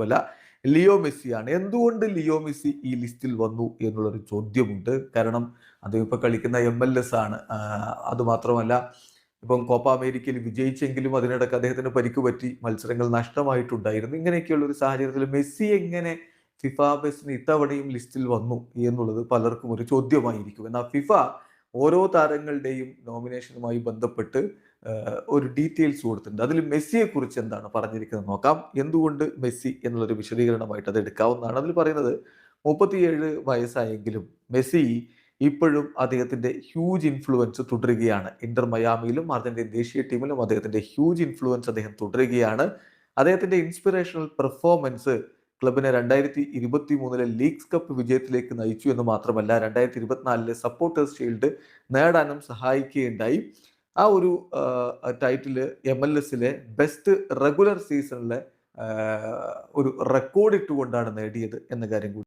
മറ്റാരുമല്ല ലിയോ മെസ്സിയാണ്. എന്തുകൊണ്ട് Leo Messi ഈ ലിസ്റ്റിൽ വന്നു എന്നുള്ളൊരു ചോദ്യമുണ്ട്. കാരണം അദ്ദേഹം ഇപ്പൊ കളിക്കുന്ന എം എൽ എസ് ആണ്. അതുമാത്രമല്ല ഇപ്പം കോപ്പ അമേരിക്കയിൽ വിജയിച്ചെങ്കിലും അതിനിടയ്ക്ക് അദ്ദേഹത്തിന് പരിക്ക് പറ്റി മത്സരങ്ങൾ നഷ്ടമായിട്ടുണ്ടായിരുന്നു. ഇങ്ങനെയൊക്കെയുള്ള ഒരു സാഹചര്യത്തിൽ മെസ്സി എങ്ങനെ ഫിഫ ബെസ്റ്റിന് ഇത്തവണയും ലിസ്റ്റിൽ വന്നു എന്നുള്ളത് പലർക്കും ഒരു ചോദ്യമായിരിക്കും. എന്നാൽ ഫിഫ ഓരോ താരങ്ങളുടെയും നോമിനേഷനുമായി ബന്ധപ്പെട്ട് ഒരു ഡീറ്റെയിൽസ് കൊടുത്തിട്ടുണ്ട്. അതിൽ മെസ്സിയെ കുറിച്ച് എന്താണ് പറഞ്ഞിരിക്കുന്നത് നോക്കാം. എന്തുകൊണ്ട് മെസ്സി എന്നുള്ളൊരു വിശദീകരണമായിട്ട് അത് എടുക്കാവുന്നതാണ്. അതിൽ പറയുന്നത് മുപ്പത്തിയേഴ് വയസ്സായെങ്കിലും മെസ്സി ഇപ്പോഴും അദ്ദേഹത്തിന്റെ ഹ്യൂജ് ഇൻഫ്ലുവൻസ് തുടരുകയാണ്. ഇന്റർ മയാമിയിലും അർജന്റീൻ ദേശീയ ടീമിലും അദ്ദേഹത്തിന്റെ ഹ്യൂജ് ഇൻഫ്ലുവൻസ് അദ്ദേഹം തുടരുകയാണ്. അദ്ദേഹത്തിന്റെ ഇൻസ്പിറേഷണൽ പെർഫോമൻസ് ക്ലബിനെ രണ്ടായിരത്തി ഇരുപത്തി മൂന്നിലെ ലീഗ്സ് കപ്പ് വിജയത്തിലേക്ക് നയിച്ചു എന്ന് മാത്രമല്ല രണ്ടായിരത്തി ഇരുപത്തിനാലിലെ സപ്പോർട്ടേഴ്സ് ഷീൽഡ് നേടാനും സഹായിക്കുകയുണ്ടായി. ആ ഒരു ടൈറ്റിൽ എം എൽ എസിലെ ബെസ്റ്റ് റെഗുലർ സീസണിലെ ഒരു റെക്കോർഡ് ഇട്ടുകൊണ്ടാണ് നേടിയത് എന്ന കാര്യം കൂടി